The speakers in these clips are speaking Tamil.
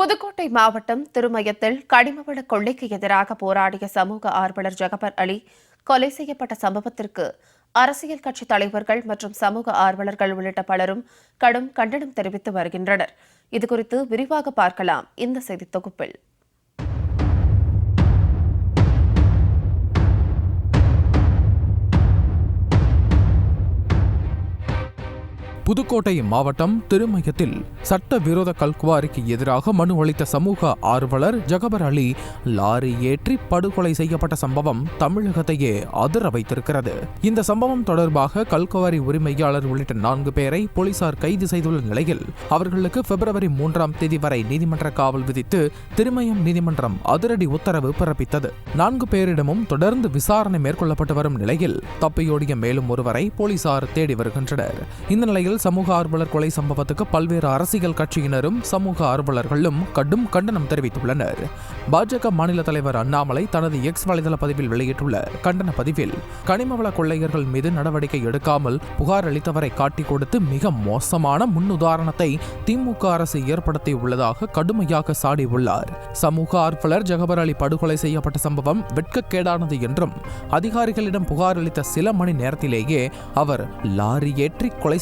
புதுக்கோட்டை மாவட்டம் திருமயத்தில் கனிமவள கொள்ளைக்கு எதிராக போராடிய சமூக ஆர்வலர் ஜகபர் அலி கொலை செய்யப்பட்ட சம்பவத்திற்கு அரசியல் கட்சி தலைவர்கள் மற்றும் சமூக ஆர்வலர்கள் உள்ளிட்ட பலரும் கடும் கண்டனம் தெரிவித்து வருகின்றனர். இதுகுறித்து விரிவாக பார்க்கலாம் இந்த செய்தி தொகுப்பில். புதுக்கோட்டை மாவட்டம் திருமயத்தில் சட்டவிரோத கல்குவாரிக்கு எதிராக மனு அளித்த சமூக ஆர்வலர் ஜகபர் அலி லாரி ஏற்றி படுகொலை செய்யப்பட்ட சம்பவம் தமிழகத்தையே அதிர வைத்திருக்கிறது. இந்த சம்பவம் தொடர்பாக கல்குவாரி உரிமையாளர் உள்ளிட்ட நான்கு பேரை போலீசார் கைது செய்துள்ள நிலையில் அவர்களுக்கு பிப்ரவரி மூன்றாம் தேதி வரை நீதிமன்ற காவல் விதித்து திருமயம் நீதிமன்றம் அதிரடி உத்தரவு பிறப்பித்தது. நான்கு பேரிடமும் தொடர்ந்து விசாரணை மேற்கொள்ளப்பட்டு வரும் நிலையில் தப்பியோடிய மேலும் ஒருவரை போலீசார் தேடி வருகின்றனர். இந்த நிலையில் சமூக ஆர்வலர் கொலை சம்பவத்துக்கு பல்வேறு அரசியல் கட்சியினரும் சமூக ஆர்வலர்களும் கடும் கண்டனம் தெரிவித்துள்ளனர். பாஜக மாநில தலைவர் அண்ணாமலை தனது எக்ஸ் வலைதள பதிவில் வெளியிட்டுள்ள கண்டன பதிவில் கனிமவள கொள்ளையர்கள் மீது நடவடிக்கை எடுக்காமல் புகார் அளித்தவரை காட்டிக் கொடுத்து மிக மோசமான முன்னுதாரணத்தை திமுக அரசு ஏற்படுத்தி உள்ளதாக கடுமையாக சாடியுள்ளார். சமூக ஆர்வலர் ஜகபர் அலி படுகொலை செய்யப்பட்ட சம்பவம் வெட்கக்கேடானது என்றும் அதிகாரிகளிடம் புகார் அளித்த சில மணி நேரத்திலேயே அவர் லாரி ஏற்றி கொலை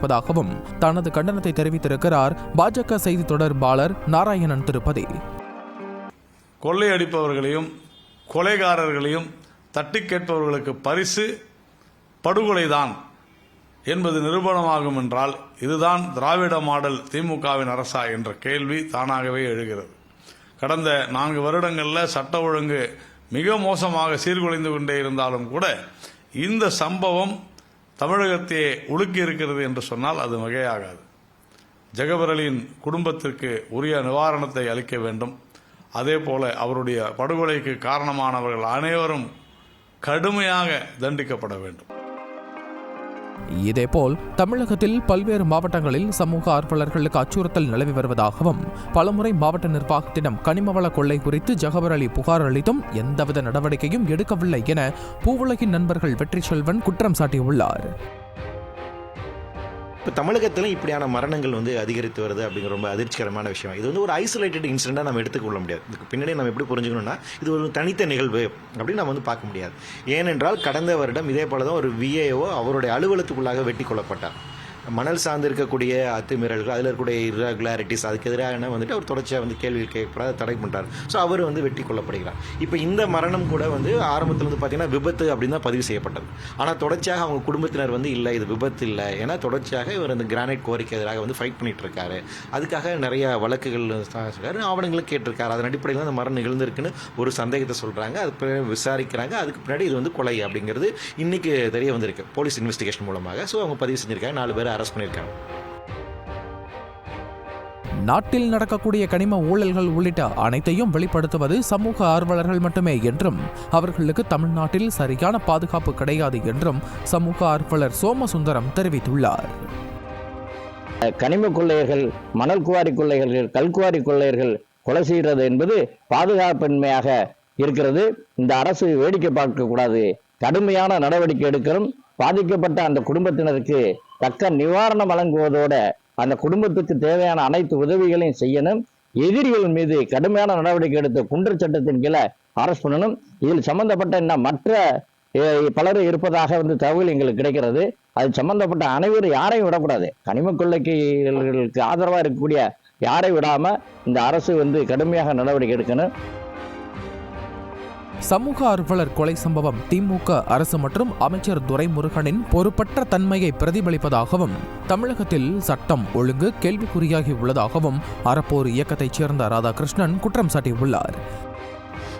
செய்யப்பட்டிருப்பதாகவும் தனது கண்டனத்தை தெரிவித்திருக்கிறார் பாஜக செய்தி தொடர்பாளர் நாராயணன் திருப்பதி. கொள்ளையடிப்பவர்களையும் கொலைகாரர்களையும் தட்டி கேட்பவர்களுக்கு பரிசு படுகொலைதான் என்பது நிரூபணமாகும் என்றால் இதுதான் திராவிட மாடல் திமுகவின் அரசா என்ற கேள்வி தானாகவே எழுகிறது. கடந்த நான்கு வருடங்களில் சட்ட ஒழுங்கு மிக மோசமாக சீர்குலைந்து கொண்டே இருந்தாலும் கூட இந்த சம்பவம் தமிழகத்தையே உலுக்கி இருக்கிறது என்று சொன்னால் அது மிகையாகாது ஜெகபரலியின் குடும்பத்திற்கு உரிய நிவாரணத்தை அளிக்க வேண்டும். அதே போல அவருடைய படுகொலைக்கு காரணமானவர்கள் அனைவரும் கடுமையாக தண்டிக்கப்பட வேண்டும். இதேபோல் தமிழகத்தில் பல்வேறு மாவட்டங்களில் சமூக ஆர்வலர்களுக்கு அச்சுறுத்தல் நிலவி வருவதாகவும் பலமுறை மாவட்ட நிர்வாகத்திடம் கனிமவள கொள்ளை குறித்து ஜகபர் அலி புகார் அளித்தும் எந்தவித நடவடிக்கையும் எடுக்கவில்லை என பூவுலகின் நண்பர்கள் வெற்றி செல்வன் குற்றம் சாட்டியுள்ளார். இப்போ தமிழகத்தில் இப்படியான மரணங்கள் வந்து அதிகரித்து வருது அப்படிங்கிற ரொம்ப அதிர்ச்சிகரமான விஷயம். இது வந்து ஒரு ஐசோலேட்டட் இன்சிடென்ட்டாக நம்ம எடுத்துக்கொள்ள முடியாது. இதுக்கு பின்னாடி நம்ம எப்படி புரிஞ்சுக்கணும்னா இது ஒரு தனித்த நிகழ்வு அப்படின்னு நம்ம வந்து பார்க்க முடியாது. ஏனென்றால் கடந்த வருடம் இதே போல தான் ஒரு விஏஓ அவருடைய அலுவலகத்துக்குள்ளாக வெட்டி கொல்லப்பட்டார். மணல் சார்ந்து இருக்கக்கூடிய அத்துமீறல்கள் அதில் இருக்கக்கூடிய இரகுலாரிட்டிஸ் அதுக்கு எதிராக வந்துட்டு அவர் தொடர்ச்சியாக வந்து கேள்வி கேட்கப்படாத தடை பண்ணிட்டார் ஸோ அவர் வந்து வெட்டி கொள்ளப்படுகிறார் இப்போ இந்த மரணம் கூட வந்து ஆரம்பத்தில் வந்து பார்த்தீங்கன்னா விபத்து அப்படின்னு தான் பதிவு செய்யப்பட்டது. ஆனால் தொடர்ச்சியாக அவங்க குடும்பத்தினர் வந்து இல்லை இது விபத்து இல்லை ஏன்னா தொடர்ச்சியாக இவர் அந்த கிரானைட் கோரிக்கை எதிராக வந்து ஃபைட் பண்ணிட்டு இருக்காரு அதுக்காக நிறைய வழக்குகள் சொல்கிறாரு ஆவணங்களும் கேட்டிருக்காரு. அதன் அடிப்படையில் அந்த மரணம் நிகழ்ந்திருக்குன்னு ஒரு சந்தேகத்தை சொல்கிறாங்க அது விசாரிக்கிறாங்க. அதுக்கு பின்னாடி இது வந்து கொலை அப்படிங்கிறது இன்னைக்கு தெரிய வந்திருக்கு. போலீஸ் இன்வெஸ்டிகேஷன் மூலமாக. ஸோ அவங்க பதிவு செஞ்சுருக்காங்க. நாலு பேர் அரெஸ்ட் பண்ணியிருக்காங்க. நாட்டில் நடக்கக்கூடிய கனிம ஊழல்கள் உள்ளிட்ட அனைத்தையும் வெளிப்படுத்துவது சமூக ஆர்வலர்கள் மட்டுமே என்றும் அவர்களுக்கு தமிழ்நாட்டில் சரியான பாதுகாப்பு கிடையாது என்றும் சமூக ஆர்வலர் சோமசுந்தரம் தெரிவித்துள்ளார். கனிம கொள்ளையர்கள் மணல் குவாரி கொள்ளையர்கள் கல்குவாரி கொள்ளையர்கள் கொலை செய்கிறது என்பது பாதுகாப்பின்மையாக இருக்கிறது. இந்த அரசு வேடிக்கை பார்க்கக்கூடாது. கடுமையான நடவடிக்கை எடுக்கணும். பாதிக்கப்பட்ட அந்த குடும்பத்தினருக்கு தக்க நிவாரணம் வழங்குவதோட அந்த குடும்பத்துக்கு தேவையான அனைத்து உதவிகளையும் செய்யணும். எதிரிகள் மீது கடுமையான நடவடிக்கை எடுத்து குண்டர் சட்டத்தின் கீழே அரஸ்ட் பண்ணணும். இதில் சம்பந்தப்பட்ட இன்னும் மற்ற பலரும் இருப்பதாக வந்து தகவல் எங்களுக்கு கிடைக்கிறது. அது சம்பந்தப்பட்ட அனைவரும் யாரையும் விடக்கூடாது. கனிம கொள்ளைக்கு ஆதரவாக இருக்கக்கூடிய யாரை விடாம இந்த அரசு வந்து கடுமையாக நடவடிக்கை எடுக்கணும். சமூக ஆர்வலர் கொலை சம்பவம் திமுக அரசு மற்றும் அமைச்சர் துரைமுருகனின் பொறுப்பற்ற தன்மையை பிரதிபலிப்பதாகவும் தமிழகத்தில் சட்டம் ஒழுங்கு கேள்விக்குறியாகி உள்ளதாகவும் அறப்போர் இயக்கத்தைச் சேர்ந்த ராதாகிருஷ்ணன் குற்றம் சாட்டியுள்ளார்.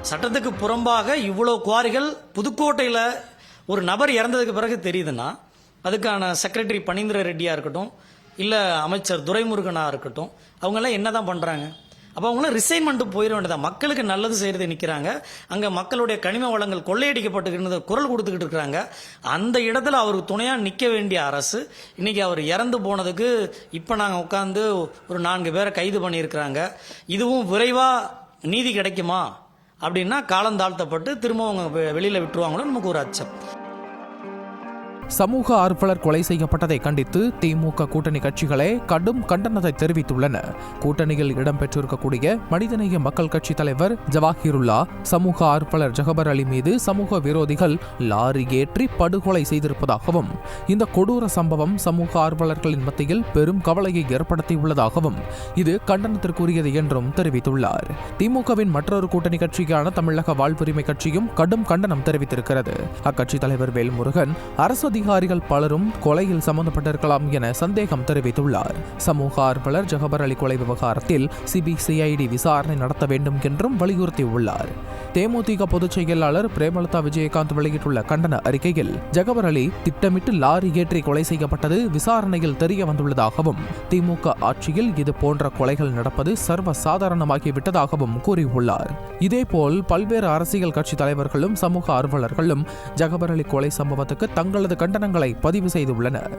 சட்டத்துக்கு புறம்பாக இவ்வளோ குவாரிகள் புதுக்கோட்டையில் ஒரு நபர் இறந்ததுக்கு பிறகு தெரியுதுன்னா அதுக்கான செக்ரட்டரி பனீந்திர ரெட்டியாக இருக்கட்டும் இல்லை அமைச்சர் துரைமுருகனாக இருக்கட்டும் அவங்கெல்லாம் என்ன தான் பண்ணுறாங்க அப்போ அவங்களாம் ரிசைன் பண்ணிட்டு போயிட வேண்டியதான் மக்களுக்கு நல்லது செய்கிறது நிற்கிறாங்க அங்கே மக்களுடைய கனிம வளங்கள் கொள்ளையடிக்கப்பட்டுக்கிறது குரல் கொடுத்துக்கிட்டு இருக்கிறாங்க. அந்த இடத்துல அவருக்கு துணையாக நிற்க வேண்டிய அரசு இன்னைக்கு அவர் இறந்து போனதுக்கு இப்போ நாங்கள் உட்காந்து ஒரு நான்கு பேரை கைது பண்ணியிருக்கிறாங்க. இதுவும் விரைவாக நீதி கிடைக்குமா? அப்படின்னா காலம் தாழ்த்தப்பட்டு திரும்ப அவங்க வெ- விட்டுருவாங்களோ நமக்கு ஒரு அச்சம். சமூக ஆர்வலர் கொலை செய்யப்பட்டதை கண்டித்து திமுக கூட்டணி கட்சிகளே கடும் கண்டனத்தை தெரிவித்துள்ளன. கூட்டணியில் இடம்பெற்றிருக்கக்கூடிய மனிதநேய மக்கள் கட்சி தலைவர் ஜவாஹிருல்லா சமூக ஆர்வலர் ஜகபர் அலி மீது சமூக விரோதிகள் லாரி ஏற்றி படுகொலை செய்திருப்பதாகவும் இந்த கொடூர சம்பவம் சமூக ஆர்வலர்களின் மத்தியில் பெரும் கவலையை ஏற்படுத்தியுள்ளதாகவும் இது கண்டனத்திற்குரியது என்றும் தெரிவித்துள்ளார். திமுகவின் மற்றொரு கூட்டணி கட்சியான தமிழக வாழ்வுரிமை கட்சியும் கடும் கண்டனம் தெரிவித்திருக்கிறது. அக்கட்சி தலைவர் வேல்முருகன் அரசு அதிகாரிகள் பலரும் கொலையில் சம்பந்தப்பட்டிருக்கலாம் என சந்தேகம் தெரிவித்துள்ளார். சமூக ஆர்வலர் ஜஹபர் அலி கொலை விவகாரத்தில் சிபிசிஐடி விசாரணை நடத்த வேண்டும் என்றும் வலியுறுத்தியுள்ளார். தேமுதிக பொதுச் செயலாளர் பிரேமலதா விஜயகாந்த் வெளியிட்டுள்ள கண்டன அறிக்கையில் ஜகபர் அலி திட்டமிட்டு லாரி ஏற்றி கொலை செய்யப்பட்டது விசாரணையில் தெரிய வந்துள்ளதாகவும் திமுக ஆட்சியில் இது போன்ற கொலைகள் நடப்பது சர்வ சாதாரணமாகிவிட்டதாகவும் கூறியுள்ளார். இதேபோல் பல்வேறு அரசியல் கட்சி தலைவர்களும் சமூக ஆர்வலர்களும் ஜகபர் அலி கொலை சம்பவத்துக்கு தங்களது கண்டனங்களை பதிவு செய்துள்ளனர்.